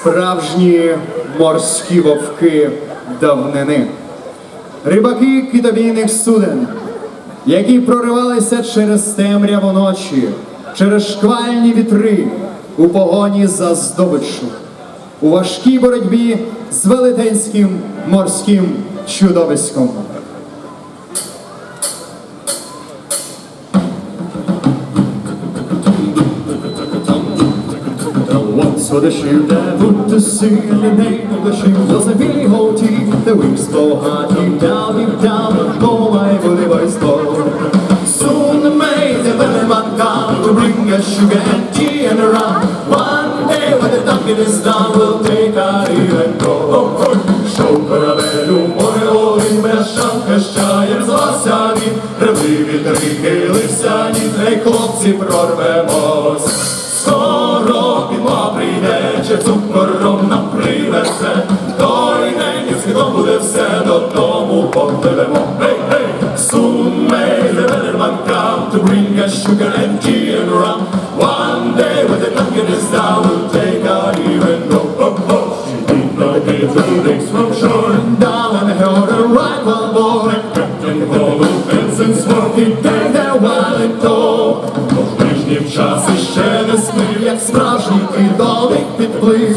справжні морські вовки давнини. Рибаки китобійних суден, які проривалися через темряву ночі, через шквальні вітри у погоні за здобиччю, у важкій боротьбі з велетенським морським чудовиськом. Once for the ship that put to sea, and the name of the ship was a Billy Hoti. The wings blow hard, deep down, deep down, go my bully boys go. Soon may the wellerman come to bring us sugar and tea and. One day when the dunking is done, we'll take our leave and go. Oh, oh. Шов корабелю, море олень, без шанка щаєм звався він. Ревли вітри, хилився, нітрей хлопці прорвемось. May the weatherman come to bring us sugar and tea and rum. One day when the dunking is down, we'll take our leave and go. Oh, oh. She did not hear the links from shore and down and held her right on board. And Captain Follow fence and smoke, he gave their while in tow. Ближнім час іще не смив, як справжній кидовик підплив.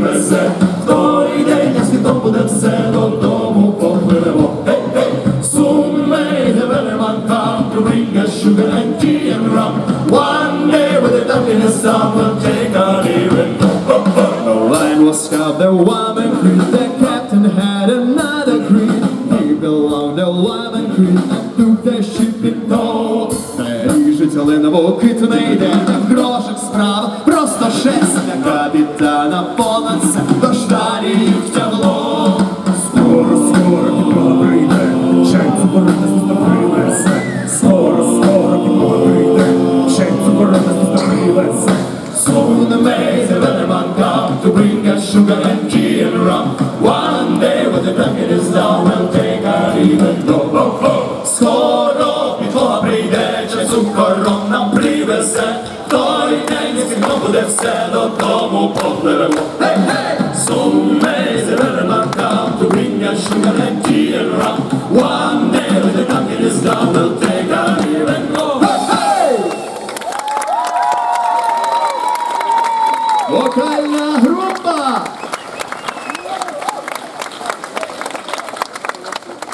нам привезе. В той день я світом буде все додому попливемо. The weatherman come to bring us sugar and tea and rum. One day when the is done, we'll take our leave. Oh, oh. The line was cut, the woman creed, the captain had another creed. He belonged to woman creed took the ship in tow. Жителі навуки не йде, не в грошах справа, просто vive rock, rock, rock. Skoro mi to a príde, čo cukor rok nám privese, to i nej, nech kdo bude vse do domu podlevemo. Hej, hej! Sumej, zrel, markám, tu vyňa, šuka, letí, rám. One day, lidi, tam je nezda, will take go. Hej, hej!